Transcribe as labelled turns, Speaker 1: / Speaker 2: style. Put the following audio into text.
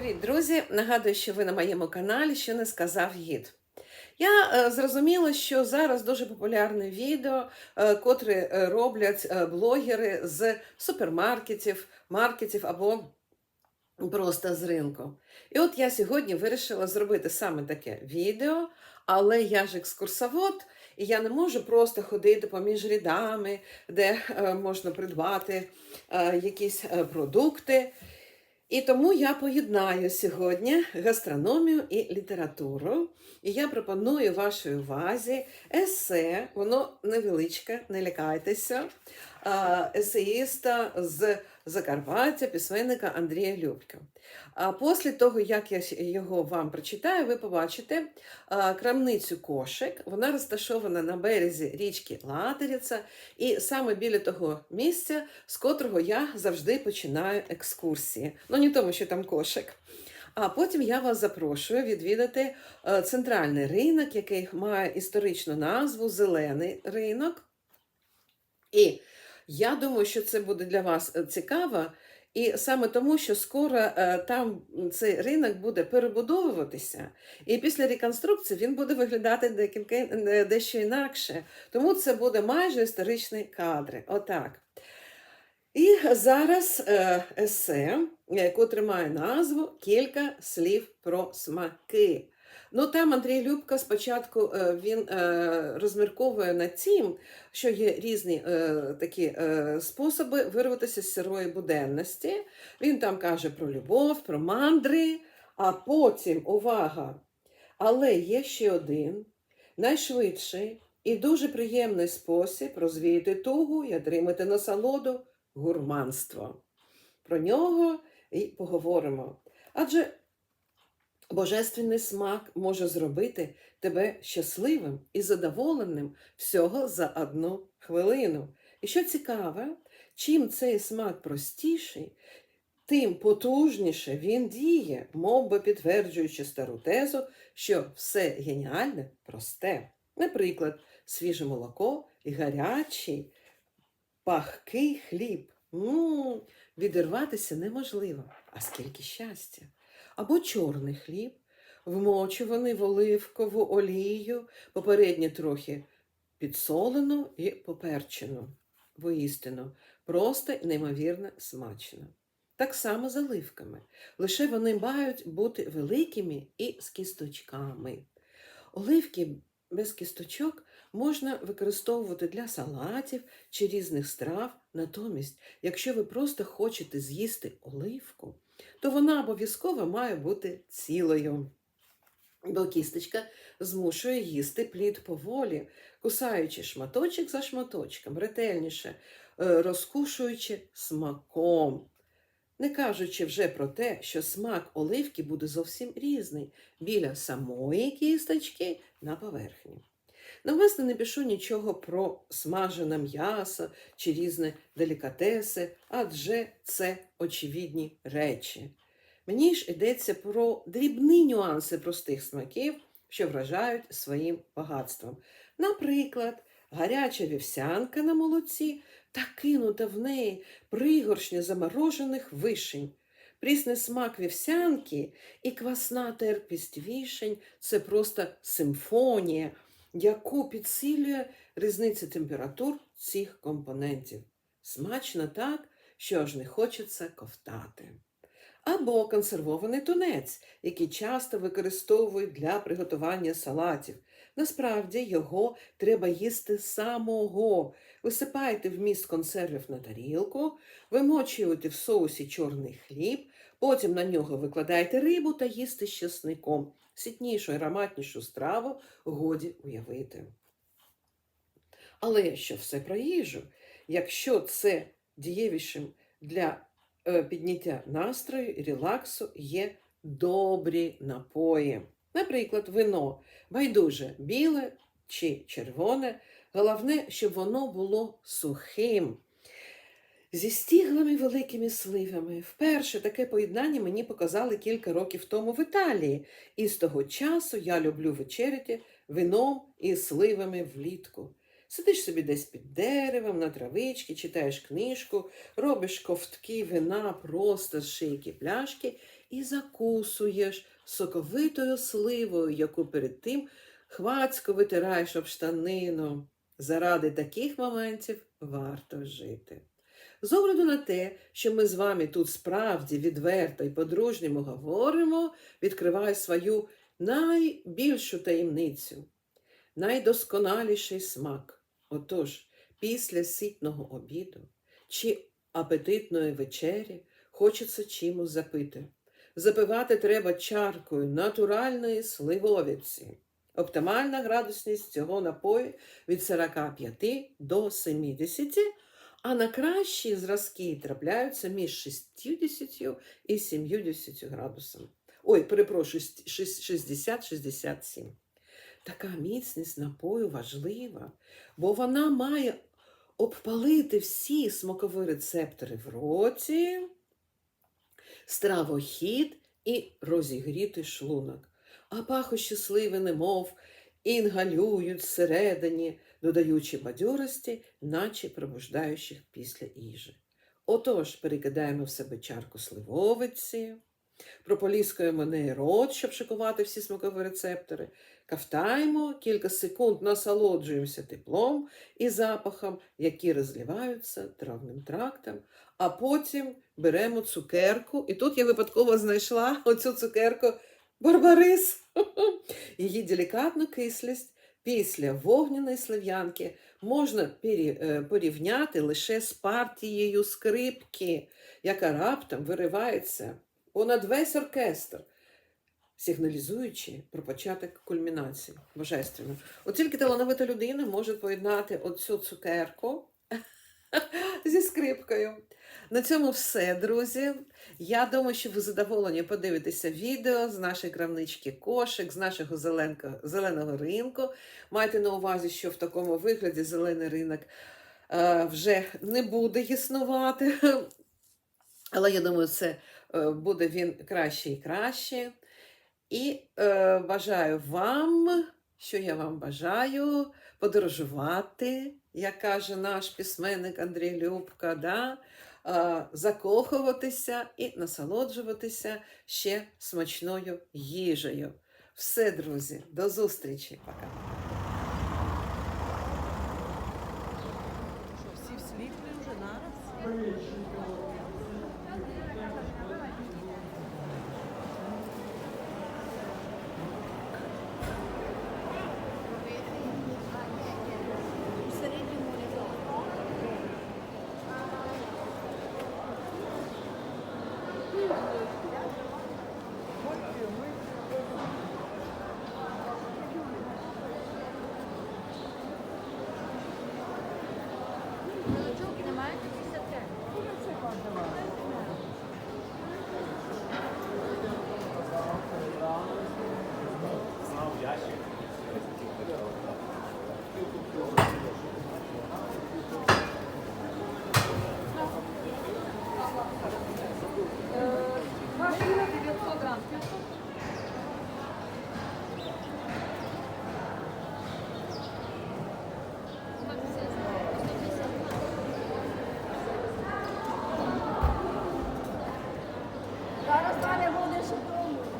Speaker 1: Привіт, друзі! Нагадую, що ви на моєму каналі що не сказав гід. Я е, зрозуміла, що зараз дуже популярне відео, е, котре е, роблять блогери з супермаркетів, маркетів або просто з ринку. І от я сьогодні вирішила зробити саме таке відео, але я ж екскурсовод, і я не можу просто ходити поміж рядами, де можна придбати якісь продукти. І тому я поєднаю сьогодні гастрономію і літературу. І я пропоную вашій увазі есе, воно невеличке, не лякайтеся, есеїста з Закарпаття, письменника Андрія Любка. А після того, як я його вам прочитаю, ви побачите крамницю кошик. Вона розташована на березі річки Латериця, і саме біля того місця, з котрого я завжди починаю екскурсії. Ну, не тому, що там кошик. А потім я вас запрошую відвідати е, центральний ринок, який має історичну назву Зелений ринок. І я думаю, що це буде для вас е, цікаво. І саме тому, що скоро е, там цей ринок буде перебудовуватися, і після реконструкції він буде виглядати декілька е, дещо інакше. Тому це буде майже історичні кадри. Отак. І зараз есе, е, котре має назву Кілька слів про смаки. Ну там Андрій Любка спочатку е, він е, розмірковує над тим, що є різні е, такі способи вирватися з сирої буденності. Він там каже про любов, про мандри, а потім увага! Але є ще один найшвидший і дуже приємний спосіб розвіяти тугу і отримати насолоду гурманство. Про нього і поговоримо. Адже божественний смак може зробити тебе щасливим і задоволеним всього за одну хвилину. І що цікаве, чим цей смак простіший, тим потужніше він діє, мов би підтверджуючи стару тезу, що все геніальне просте. Наприклад, свіже молоко і гарячий пахкий хліб. м відірватися неможливо, а скільки щастя. Або чорний хліб, вмочуваний в оливкову олію, попередньо трохи підсолену і поперчену. Воістину, просто і неймовірно смачно. Так само з оливками. Лише вони мають бути великими і з кісточками. Оливки без кісточок можна використовувати для салатів чи різних страв. Натомість, якщо ви просто хочете з'їсти оливку, то вона обов'язково має бути цілою. Бо кісточка змушує їсти плід поволі, кусаючи шматочок за шматочком, ретельніше, е, розкушуючи смаком. Не кажучи вже про те, що смак оливки буде зовсім різний біля самої кісточки на поверхні. Навмисно не пишу нічого про смажене м'ясо чи різні делікатеси, адже це очевидні речі. Мені ж йдеться про дрібні нюанси простих смаків, що вражають своїм багатством. Наприклад, гаряча вівсянка на молоці та кинута в неї пригоршня заморожених вишень. Прісний смак вівсянки і квасна терпість вішень це просто симфонія, яку підсилює різниця температур цих компонентів. Смачно так, що аж не хочеться ковтати. Або консервований тунець, який часто використовують для приготування салатів. Насправді його треба їсти самого. Висипаєте вміст консервів на тарілку, вимочуєте в соусі чорний хліб, потім на нього викладаєте рибу та їсти з чесником. Сітнішу ароматнішу страву годі уявити. Але що все про їжу? Якщо це дієвішим для е, підняття настрою релаксу є добрі напої. Наприклад, вино байдуже біле чи червоне. Головне, щоб воно було сухим. Зі стіглими великими сливами. Вперше таке поєднання мені показали кілька років тому в Італії, і з того часу я люблю вечеряти вином і сливами влітку. Сидиш собі десь під деревом, на травичці, читаєш книжку, робиш ковтки вина просто з шийки пляшки і закусуєш соковитою сливою, яку перед тим хвацько витираєш об штанину. Заради таких моментів варто жити. З огляду на те, що ми з вами тут справді відверто і по-дружньому говоримо, відкриваю свою найбільшу таємницю, найдосконаліший смак. Отож, після ситного обіду чи апетитної вечері хочеться чимось запити. Запивати треба чаркою натуральної сливовиці. Оптимальна градусність цього напою від 45 до 70, а на кращі зразки трапляються між 60 і 70 градусами. Ой, перепрошую, 60-67. Така міцність напою важлива, бо вона має обпалити всі смакові рецептори в роті, стравохід і розігріти шлунок. А пахощі сливи немов інгалюють всередині, додаючи бадьорості, наче пробуждаючих після їжі. Отож, перекидаємо в себе чарку сливовиці, прополіскуємо неї рот, щоб шокувати всі смакові рецептори, кафтаємо, кілька секунд насолоджуємося теплом і запахом, які розливаються травним трактом, а потім беремо цукерку, і тут я випадково знайшла оцю цукерку Барбарис. Її делікатну кислість після вогняної слив'янки можна е, порівняти лише з партією скрипки, яка раптом виривається понад весь оркестр, сигналізуючи про початок кульмінації божественно. От тільки талановита людина може поєднати оцю цукерку зі скрипкою. На цьому все, друзі. Я думаю, що ви задоволені подивитеся відео з нашої крамнички кошик, з нашого зеленко, зеленого ринку. Майте на увазі, що в такому вигляді зелений ринок е, вже не буде існувати. Але я думаю, це е, буде він краще і краще. І е, бажаю вам, що я вам бажаю, подорожувати, як каже наш письменник Андрій Любка, да? Е, закохуватися і насолоджуватися ще смачною їжею. Все, друзі, до зустрічі. Пока.
Speaker 2: Всі вже нараз?
Speaker 3: Agora
Speaker 4: os alemães deixam o.